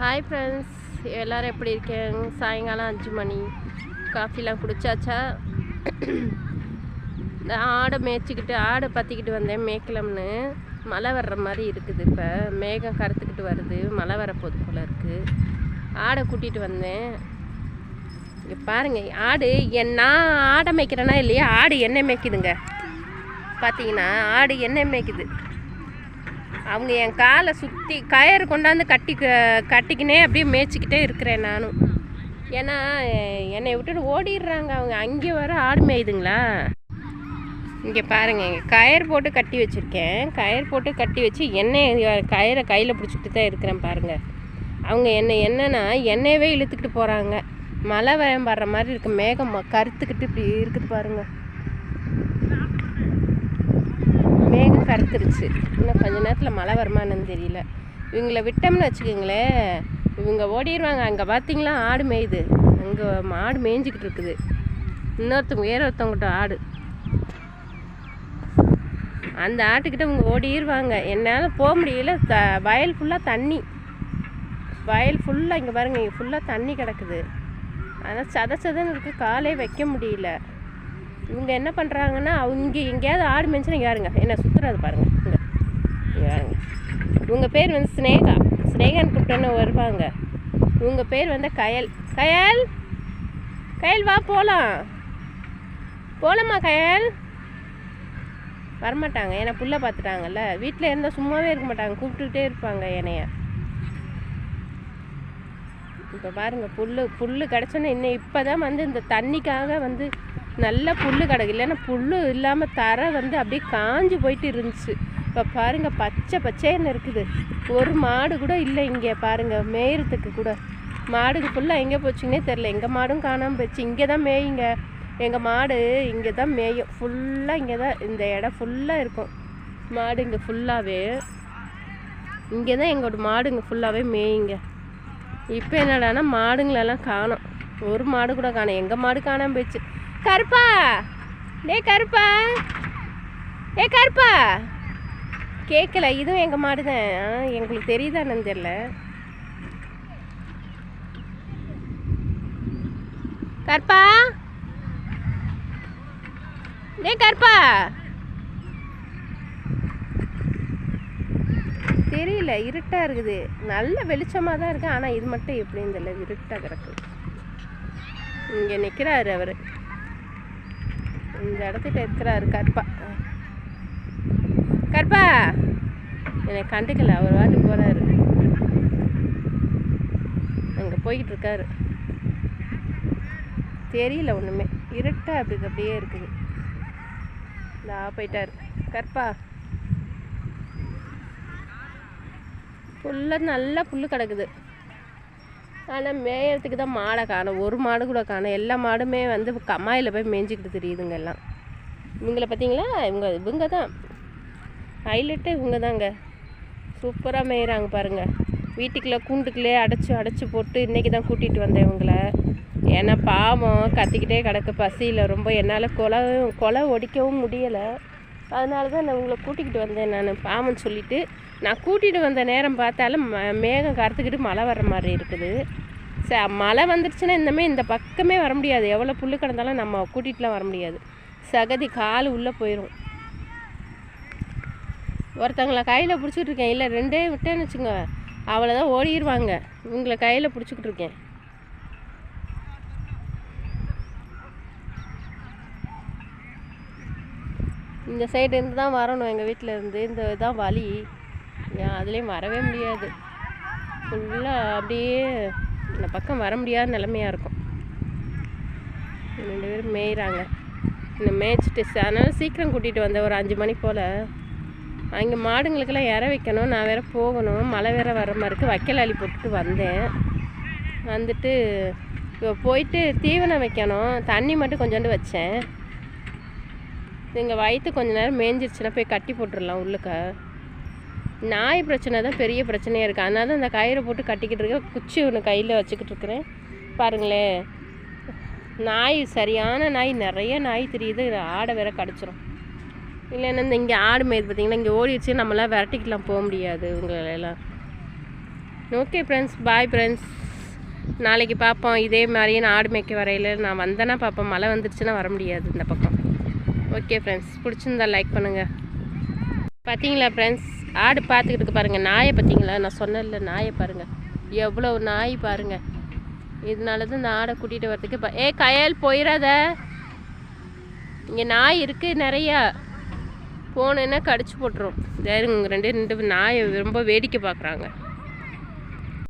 Hi friends எல்லோரும் எப்படி இருக்கேங்க? சாயங்காலம் அஞ்சு மணி. காஃபிலாம் குடித்தாச்சா இந்த ஆடை மேய்ச்சிக்கிட்டு ஆடை பற்றிக்கிட்டு வந்தேன் மேய்க்கலம்னு. மழை வர்ற மாதிரி இருக்குது இப்போ. மேகம் கருத்துக்கிட்டு வருது. மழை வரப்போது போல் இருக்குது ஆடை கூட்டிகிட்டு வந்தேன். இங்கே பாருங்கள் ஆடு. என் நான் ஆடை மேய்க்கிறேன்னா இல்லையா? ஆடு என்ன மேய்க்குதுங்க. பார்த்தீங்கன்னா ஆடு என்ன மேய்க்குது. அவங்க என் காலை சுற்றி கயறு கொண்டாந்து கட்டி கட்டிக்கினே அப்படியே மேய்ச்சிக்கிட்டே இருக்கிறேன் நானும். ஏன்னா என்னை விட்டுட்டு ஓடிடுறாங்க அவங்க. அங்கே வர ஆடு மேயுதுங்களா? இங்கே பாருங்கள் இங்கே கயிறு போட்டு கட்டி வச்சுருக்கேன். கயர் போட்டு கட்டி வச்சு எண்ணெய் கயிறை கையில் பிடிச்சிக்கிட்டு தான் இருக்கிறேன் பாருங்கள் அவங்க என்ன என்னென்னா எண்ணெயவே இழுத்துக்கிட்டு போகிறாங்க மழை வயம் வர்ற மாதிரி இருக்குது மேகம் ம- கருத்துக்கிட்டு இப்படி இருக்குது பாருங்கள் மேகம் கருத்துருச்சு. இன்னும் கொஞ்ச நேரத்தில் மழை வருமானன்னு தெரியல. இவங்களை விட்டோம்னு வச்சுக்கோங்களேன் இவங்க ஓடிடுவாங்க அங்கே பார்த்தீங்களா ஆடு மேயுது. அங்கே ஆடு மேய்ஞ்சிக்கிட்டு இருக்குது. இன்னொருத்தவங்க வேற ஒருத்தவங்கிட்ட ஆடு. அந்த ஆட்டுக்கிட்ட இவங்க ஓடிடுவாங்க என்னால் போக முடியல. த வயல் ஃபுல்லாக தண்ணி. வயல் ஃபுல்லாக இங்கே பாருங்க இங்கே ஃபுல்லாக தண்ணி கிடக்குது. ஆனால் சத சதன்னு இருக்குது காலே வைக்க முடியல. இவங்க என்ன பண்ணுறாங்கன்னா அவங்க எங்கேயாவது ஆடு மென்ஷன் இங்கே பாருங்க என்ன சுற்றுறது பாருங்க. இங்கே. இங்கே இவங்க பேர் வந்து ஸ்னேகா ஸ்னேகான்னு கூப்பிட்டோன்னு வருவாங்க. இவங்க பேர் வந்து கயல். கயல்? கயல் வா போகலாம் போகலாமா கயல்? வரமாட்டாங்க. ஏன்னா புள்ள பார்த்துட்டாங்கல்ல வீட்டில் இருந்தால் சும்மாவே இருக்க மாட்டாங்க. கூப்பிட்டுக்கிட்டே இருப்பாங்க என்னைய. இப்போ பாருங்கள் புல் புல் கிடச்சோன்னே இன்னும் இப்போ தான் வந்து இந்த தண்ணிக்காக வந்து நல்ல புல்லு கிடக்கு. இல்லைன்னா புல்லு இல்லாமல் தரை வந்து அப்படியே காஞ்சி போயிட்டு இருந்துச்சு. இப்போ பாருங்கள் பச்சை பச்சைன்னு இருக்குது. ஒரு மாடு கூட இல்லை இங்கே பாருங்கள் மேயறதுக்கு கூட. மாடுக்கு ஃபுல்லாக எங்கே போச்சுங்கன்னே தெரில எங்கள் மாடும் காணாமல் போச்சு. இங்கே தான் மேயுங்க. எங்கள் மாடு இங்கே தான் மேயும். ஃபுல்லாக இங்கே தான் இந்த இடம் ஃபுல்லாக இருக்கும். மாடு இங்கே ஃபுல்லாகவே இங்கே தான் எங்களோட மாடு இங்கே ஃபுல்லாகவே மேயுங்க. இப்போ என்னடான்னா மாடுங்களெல்லாம் காணும். ஒரு மாடு கூட காணோம். எங்கள் மாடு காணாமல் போயிடுச்சு கருப்பா. டே கருப்பா. ஏ கருப்பா. கேட்கல இதுவும் எங்கள் மாடு தான் எங்களுக்கு தெரியுதான்னு தெரில கருப்பா. டே கருப்பா. தெரியல இருட்டாக இருக்குது. நல்ல வெளிச்சமாக தான் இருக்குது ஆனால் இது மட்டும் எப்படின்னு தெரியல இருட்டாக கிடக்கு. இங்கே நிற்கிறாரு அவர். இந்த இடத்துக்கிட்ட இருக்கிறாரு கற்பா கற்பா என்னை கண்டுக்கல. அவர் வாட்டுக்கு போகிறாரு அங்கே போய்கிட்டு இருக்காரு. தெரியல ஒன்றுமே இருட்டாக அப்படி அப்படியே இருக்குது. இந்த போயிட்டாரு. கற்பா ஃபுல்லாக நல்லா புல் கிடக்குது. ஆனால் மேயறதுக்கு தான் மாடை காணும். ஒரு மாடு கூட காணும். எல்லா மாடுமே வந்து கம்மாயில் போய் மேய்ஞ்சிக்கிட்டு தெரியுதுங்க எல்லாம். இவங்கள பார்த்தீங்களா? இவங்க இவங்க தான். ஹைலைட்டே இவங்க தாங்க. சூப்பராக மேயிறாங்க பாருங்கள் வீட்டுக்குள்ளே கூண்டுக்குள்ளே அடைச்சி அடைச்சி போட்டு இன்றைக்கி தான் கூட்டிகிட்டு வந்தேன் இவங்கள. ஏன்னா பாவம் கத்திக்கிட்டே கிடக்கு பசியில். ரொம்ப என்னால் கொலை கொலை ஒடிக்கவும் முடியலை. அதனால தான் நான் உங்களை கூட்டிக்கிட்டு வந்தேன் நான் பாமன்னு சொல்லிட்டு. நான் கூட்டிகிட்டு வந்த நேரம் பார்த்தாலும் ம- மேகம் கருத்துக்கிட்டு மழை வர்ற மாதிரி இருக்குது. ச மழை வந்துருச்சுன்னா இந்தமே இந்த பக்கமே வர முடியாது. எவ்வளோ புல்லு கிடந்தாலும் நம்ம கூட்டிகிட்டுலாம் வர முடியாது. சகதி கால் உள்ளே போயிடும் ஒருத்தங்கள கையில் பிடிச்சிட்டு இருக்கேன். இல்லை ரெண்டே விட்டேன்னு வச்சுங்க அவ்வளோதான் ஓடிடுவாங்க இவங்களை கையில் பிடிச்சிக்கிட்டு இருக்கேன். இந்த சைடு இருந்து தான் வரணும் எங்கள் வீட்டில் இருந்து. இந்த தான் வழி அதுலேயும் வரவே முடியாது. ஃபுல்லாக அப்படியே இந்த பக்கம் வர முடியாத நிலமையாக இருக்கும். ரெண்டு பேரும் மேய்கிறாங்க இந்த மேய்ச்சிட்டு அதனால் சீக்கிரம் கூட்டிகிட்டு வந்தேன் ஒரு அஞ்சு மணி போல் அங்கே மாடுங்களுக்கெல்லாம் இற வைக்கணும் நான் வேற போகணும். மழை வேற வர மாதிரி இருக்குது வைக்கல் அள்ளி போட்டுட்டு வந்தேன். வந்துட்டு இப்போ போயிட்டு தீவனம் வைக்கணும். தண்ணி மட்டும் கொஞ்சோண்டு வச்சேன். எங்கள் வயிற்று கொஞ்ச நேரம் மேய்ஞ்சிருச்சுன்னா போய் கட்டி போட்டுடலாம் உள்ளுக்க. நாய் பிரச்சனை தான் பெரிய பிரச்சனையாக இருக்குது அதனால தான் இந்த கயிறை போட்டு கட்டிக்கிட்டு இருக்க குச்சி ஒன்று கையில் வச்சுக்கிட்டு இருக்கிறேன். பாருங்களேன். நாய் சரியான நாய் நிறைய நாய் தெரியுது. ஆடை வேற கடிச்சிரும். இல்லைன்னா இந்த இங்கே ஆடு மேய்து பார்த்தீங்களா? இங்கே ஓடிடுச்சு நம்மளாம் விரட்டிக்கலாம் போக முடியாது உங்களெல்லாம். ஓகே ஃப்ரெண்ட்ஸ் பாய் ஃப்ரெண்ட்ஸ் நாளைக்கு பார்ப்போம் இதே மாதிரியே நான் ஆடு மேய்க்க வரையில் நான் வந்தேன்னா பார்ப்போம் மழை வந்துடுச்சுன்னா வர முடியாது இந்த பக்கம். ஓகே ஃப்ரெண்ட்ஸ் பிடிச்சிருந்தா லைக் பண்ணுங்கள் பார்த்தீங்களா ஃப்ரெண்ட்ஸ் ஆடு பார்த்துக்கிட்டு பாருங்கள் நாயை பார்த்தீங்களா நான் சொன்னேன்ல நாயை பாருங்கள் எவ்வளோ நாய் பாருங்கள் இதனால தான் இந்த ஆடை கூட்டிகிட்டு வரதுக்கு ஏ கயல் போயிடாத. இங்கே நாய் இருக்குது நிறையா. போனேன்னா கடிச்சு போட்டுரும். வேறு ரெண்டு ரெண்டு நாயை ரொம்ப வேடிக்கை பார்க்குறாங்க